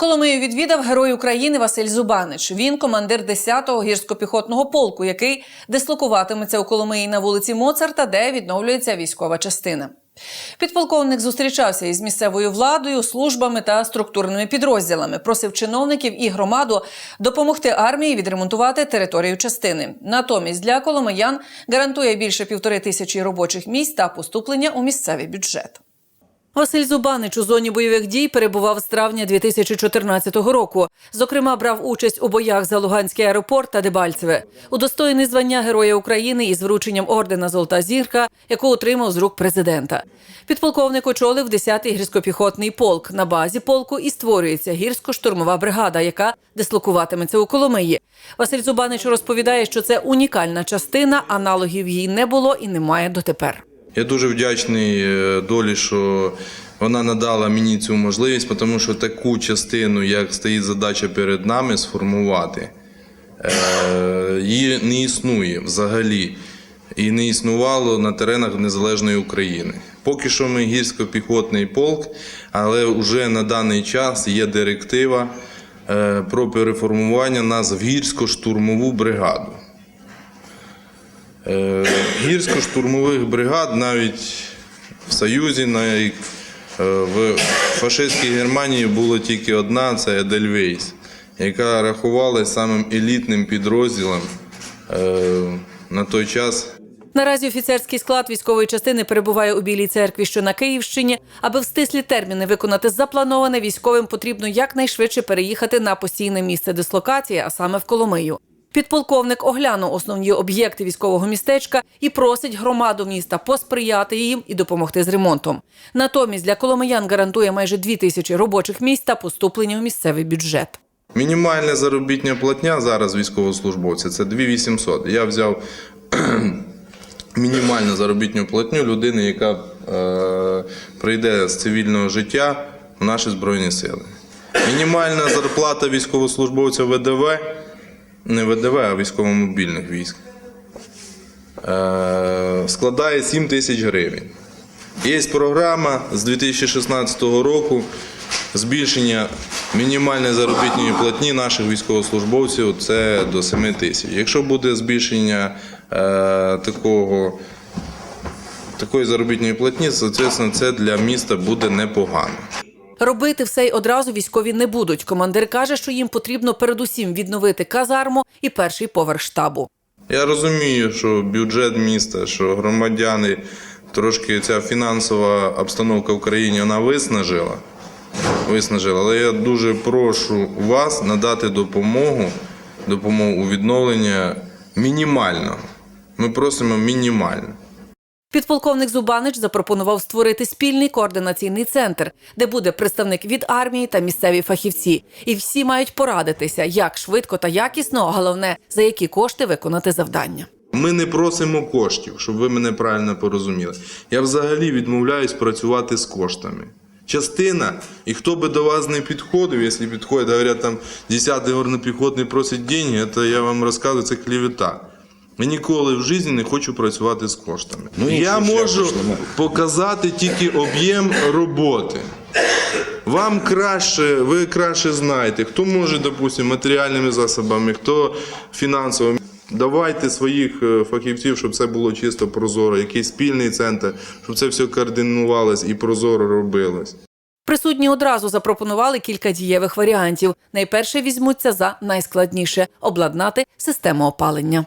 Коломию відвідав герой України Василь Зубанич. Він командир 10-го гірсько-піхотного полку, який дислокуватиметься у Коломиї на вулиці Моцарта, де відновлюється військова частина. Підполковник зустрічався із місцевою владою, службами та структурними підрозділами. Просив чиновників і громаду допомогти армії відремонтувати територію частини. Натомість для коломиян гарантує більше півтори тисячі робочих місць та поступлення у місцевий бюджет. Василь Зубанич у зоні бойових дій перебував з травня 2014 року. Зокрема, брав участь у боях за Луганський аеропорт та Дебальцеве. Удостоєний звання Героя України із врученням ордена Золота зірка, яку отримав з рук президента. Підполковник очолив 10-й гірсько-піхотний полк. На базі полку і створюється гірсько-штурмова бригада, яка дислокуватиметься у Коломиї. Василь Зубанич розповідає, що це унікальна частина, аналогів їй не було і немає дотепер. Я дуже вдячний е, долі, що вона надала мені цю можливість, тому що таку частину, як стоїть задача перед нами, сформувати, е, її не існує взагалі. І не існувало на теренах Незалежної України. Поки що ми гірсько-піхотний полк, але вже на даний час є директива е, про переформування нас в гірсько-штурмову бригаду. Е, Гірсько-штурмових бригад навіть в Союзі, навіть е, в фашистській Германії було тільки одна це Едельвейс, яка рахувалася самим елітним підрозділом е, на той час. Наразі офіцерський склад військової частини перебуває у Білій церкві, що на Київщині. Аби в стислі терміни виконати заплановане, військовим потрібно якнайшвидше переїхати на постійне місце дислокації, а саме в Коломию. Підполковник оглянув основні об'єкти військового містечка і просить громаду міста посприяти їм і допомогти з ремонтом. Натомість для коломиян гарантує майже дві тисячі робочих місць та поступлення у місцевий бюджет. Мінімальна заробітня платня зараз військовослужбовця це 2800. Я взяв мінімальну заробітну платню людини, яка е, прийде з цивільного життя в наші Збройні Сили. Мінімальна зарплата військовослужбовця ВДВ, не ВДВ, а військово-мобільних військ, е, складає 7 тисяч гривень. Є програма з 2016 року збільшення мінімальної заробітної платні наших військовослужбовців це до 7 тисяч. Якщо буде збільшення е, такого, такої заробітної платні, соответственно, це для міста буде непогано. Робити все й одразу військові не будуть. Командир каже, що їм потрібно передусім відновити казарму і перший поверх штабу. Я розумію, що бюджет міста, що громадяни трошки ця фінансова обстановка в країні вона виснажила. Виснажила, але я дуже прошу вас надати допомогу, допомогу у відновленні мінімально. Ми просимо мінімально. Підполковник Зубанич запропонував створити спільний координаційний центр, де буде представник від армії та місцеві фахівці. І всі мають порадитися, як швидко та якісно, а головне за які кошти виконати завдання. Ми не просимо коштів, щоб ви мене правильно порозуміли. Я взагалі відмовляюсь працювати з коштами. Частина, і хто би до вас не підходив, якщо підходять, говорять, там 10-й горнопіхотний просить деньги, це я вам розказую, це клівета. Я ніколи в житті не хочу працювати з коштами. Ну, я можу показати тільки об'єм роботи. Вам краще, ви краще знаєте, хто може, допустимо, матеріальними засобами, хто фінансово. Давайте своїх е, фахівців, щоб це було чисто прозоро, якийсь спільний центр, щоб це все координувалось і прозоро робилось. Присутні одразу запропонували кілька дієвих варіантів. Найперше візьмуться за найскладніше обладнати систему опалення.